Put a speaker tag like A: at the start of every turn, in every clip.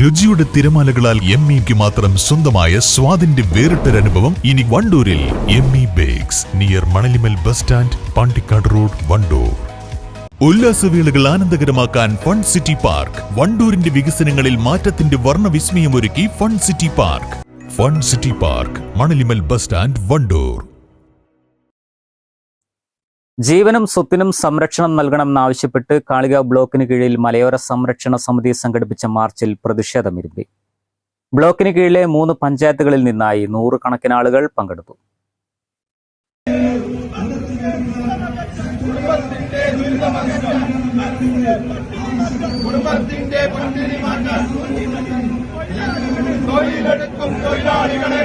A: രുചിയുടെ തിരമാലകളാൽ എം ഇക്ക് മാത്രം സ്വന്തമായ സ്വാദിന്റെ വേറിട്ടൊരനുഭവം ഇനി വണ്ടൂരിൽ M E bakes near Manalimal bus stand Pandikkad road Wandoor. ഉല്ലാസവേളകൾ ആനന്ദകരമാക്കാൻ ഫൺ സിറ്റി പാർക്ക് വണ്ടൂരിന്റെ വികസനങ്ങളിൽ മാറ്റത്തിന്റെ വർണവിസ്മയമൊരുക്കി fun city park fun city park Manalimal bus stand Wandoor.
B: ജീവനും സ്വത്തിനും സംരക്ഷണം നൽകണമെന്നാവശ്യപ്പെട്ട് കാളിക ബ്ലോക്കിന് കീഴിൽ മലയോര സംരക്ഷണ സമിതി സംഘടിപ്പിച്ച മാർച്ചിൽ പ്രതിഷേധമിരുമ്പി ബ്ലോക്കിന് കീഴിലെ മൂന്ന് പഞ്ചായത്തുകളിൽ നിന്നായി നൂറുകണക്കിന് ആളുകൾ പങ്കെടുത്തു.
C: കുടുംബത്തിന്റെ തൊഴിലെടുക്കും തൊഴിലാളികളെ.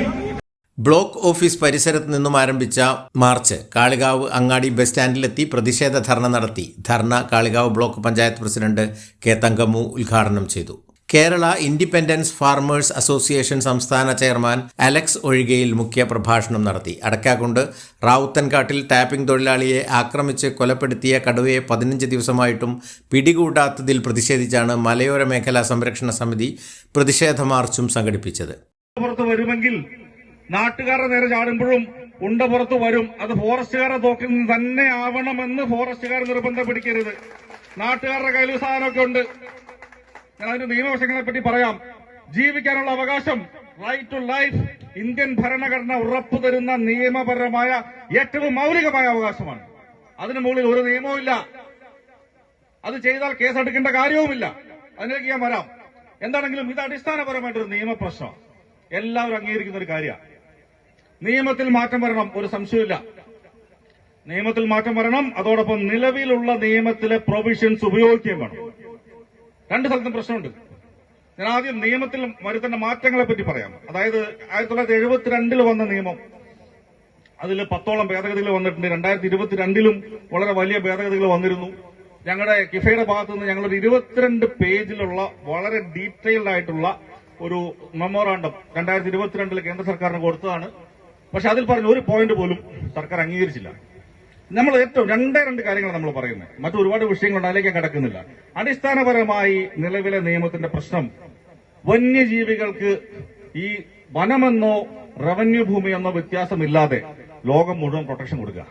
D: ബ്ലോക്ക് ഓഫീസ് പരിസരത്ത് നിന്നും ആരംഭിച്ച മാർച്ച് കാളികാവ് അങ്ങാടി ബസ് സ്റ്റാൻഡിലെത്തി പ്രതിഷേധ ധർണ നടത്തി. Dharna Kalikavu block panchayat president K Thankammu ഉദ്ഘാടനം ചെയ്തു. കേരള ഇൻഡിപെൻഡൻസ് ഫാർമേഴ്സ് അസോസിയേഷൻ സംസ്ഥാന ചെയർമാൻ അലക്സ് ഒഴികയിൽ മുഖ്യ പ്രഭാഷണം നടത്തി. അടക്കാകൊണ്ട് റാവുത്തൻകാട്ടിൽ ടാപ്പിംഗ് തൊഴിലാളിയെ ആക്രമിച്ച് കൊലപ്പെടുത്തിയ കടുവയെ പതിനഞ്ച് ദിവസമായിട്ടും പിടികൂടാത്തതിൽ പ്രതിഷേധിച്ചാണ് മലയോര മേഖലാ സംരക്ഷണ സമിതി പ്രതിഷേധ മാർച്ചും സംഘടിപ്പിച്ചത്.
E: നാട്ടുകാരുടെ നേരെ ചാടുമ്പോഴും ഉണ്ട പുറത്ത് വരും. അത് ഫോറസ്റ്റുകാരുടെ തോക്കിൽ നിന്ന് തന്നെ ആവണമെന്ന് ഫോറസ്റ്റുകാർ നിർബന്ധം പിടിക്കരുത് നാട്ടുകാരുടെ കയ്യിൽ സാധനമൊക്കെ ഉണ്ട്. ഞാൻ അതിന്റെ നിയമവശങ്ങളെ പറ്റി പറയാം. ജീവിക്കാനുള്ള അവകാശം റൈറ്റ് ടു ലൈഫ് ഇന്ത്യൻ ഭരണഘടന ഉറപ്പു തരുന്ന നിയമപരമായ ഏറ്റവും മൗലികമായ അവകാശമാണ്. അതിന് മുകളിൽ ഒരു നിയമവും ഇല്ല. അത് ചെയ്താൽ കേസെടുക്കേണ്ട കാര്യവുമില്ല. അതിലേക്ക് ഞാൻ വരാം. എന്താണെങ്കിലും ഇത് അടിസ്ഥാനപരമായിട്ടൊരു നിയമപ്രശ്നമാണ്. എല്ലാവരും അംഗീകരിക്കുന്ന ഒരു കാര്യമാണ്. നിയമത്തിൽ മാറ്റം വരണം ഒരു സംശയമില്ല നിയമത്തിൽ മാറ്റം വരണം അതോടൊപ്പം നിലവിലുള്ള നിയമത്തിലെ പ്രൊവിഷൻസ് ഉപയോഗിക്കുകയും വേണം. രണ്ട് സ്ഥലത്തും പ്രശ്നമുണ്ട്. ഞാൻ ആദ്യം നിയമത്തിൽ വരുത്തേണ്ട മാറ്റങ്ങളെ പറ്റി പറയാം. അതായത് ആയിരത്തി തൊള്ളായിരത്തി എഴുപത്തിരണ്ടിൽ വന്ന നിയമം അതിൽ പത്തോളം ഭേദഗതികൾ വന്നിട്ടുണ്ട്. രണ്ടായിരത്തി ഇരുപത്തിരണ്ടിലും വളരെ വലിയ ഭേദഗതികൾ വന്നിരുന്നു. ഞങ്ങളുടെ കിഫയുടെ ഭാഗത്തു നിന്ന് ഞങ്ങളൊരു ഇരുപത്തിരണ്ട് പേജിലുള്ള വളരെ ഡീറ്റെയിൽഡ് ആയിട്ടുള്ള ഒരു മെമ്മോറാണ്ടം രണ്ടായിരത്തി ഇരുപത്തിരണ്ടിൽ കേന്ദ്ര സർക്കാരിന് കൊടുത്തതാണ്. പക്ഷെ അതിൽ പറഞ്ഞ ഒരു പോയിന്റ് പോലും സർക്കാർ അംഗീകരിച്ചില്ല. നമ്മൾ ഏറ്റവും രണ്ടേ രണ്ട് കാര്യങ്ങളാണ് നമ്മൾ പറയുന്നത് മറ്റു ഒരുപാട് വിഷയങ്ങളുണ്ട് അതിലേക്ക് കിടക്കുന്നില്ല. അടിസ്ഥാനപരമായി നിലവിലെ നിയമത്തിന്റെ പ്രശ്നം വന്യജീവികൾക്ക് ഈ വനമെന്നോ റവന്യൂ ഭൂമിയെന്നോ വ്യത്യാസമില്ലാതെ ലോകം മുഴുവൻ പ്രൊട്ടക്ഷൻ കൊടുക്കുക.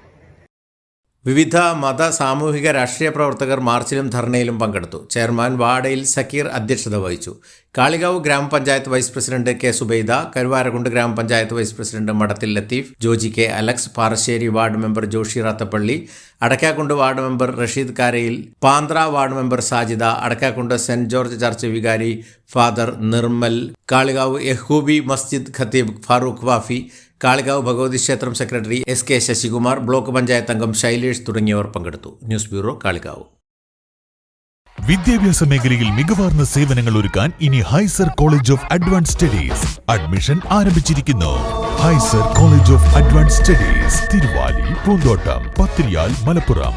D: വിവിധ മത സാമൂഹിക രാഷ്ട്രീയ പ്രവർത്തകർ മാർച്ചിലും ധർണയിലും പങ്കെടുത്തു. ചെയർമാൻ വാടയിൽ സക്കീർ അധ്യക്ഷത വഹിച്ചു. കാളികാവ് ഗ്രാമപഞ്ചായത്ത് vice president K Subaida Karuvarakundu ഗ്രാമപഞ്ചായത്ത് vice president Madathil Latheef Joji K Alex Parassery ward member Joshi Rathappally Adakkakundu ward member Rasheed Karayil Panthra ward member Sajida Adakkakundu saint George church വികാരി father Nirmal Kalikavu Yahoobi മസ്ജിദ് ഖത്തീബ് ഫാറൂഖ് വാഫി കാളികാവ് ഭഗവതി ക്ഷേത്രം secretary S K Sasikumar block panchayat അംഗം ശൈലേഷ് തുടങ്ങിയവർ പങ്കെടുത്തു. News bureau Kalikavu.
A: വിദ്യാഭ്യാസ മേഖലയിൽ മികവാർന്ന സേവനങ്ങൾ ഒരുക്കാൻ ഇനി Hyser college of advance studies admission ആരംഭിച്ചിരിക്കുന്നു. Hyser college of advance studies Thiruvali Poonthottam Pathiriyal Malappuram.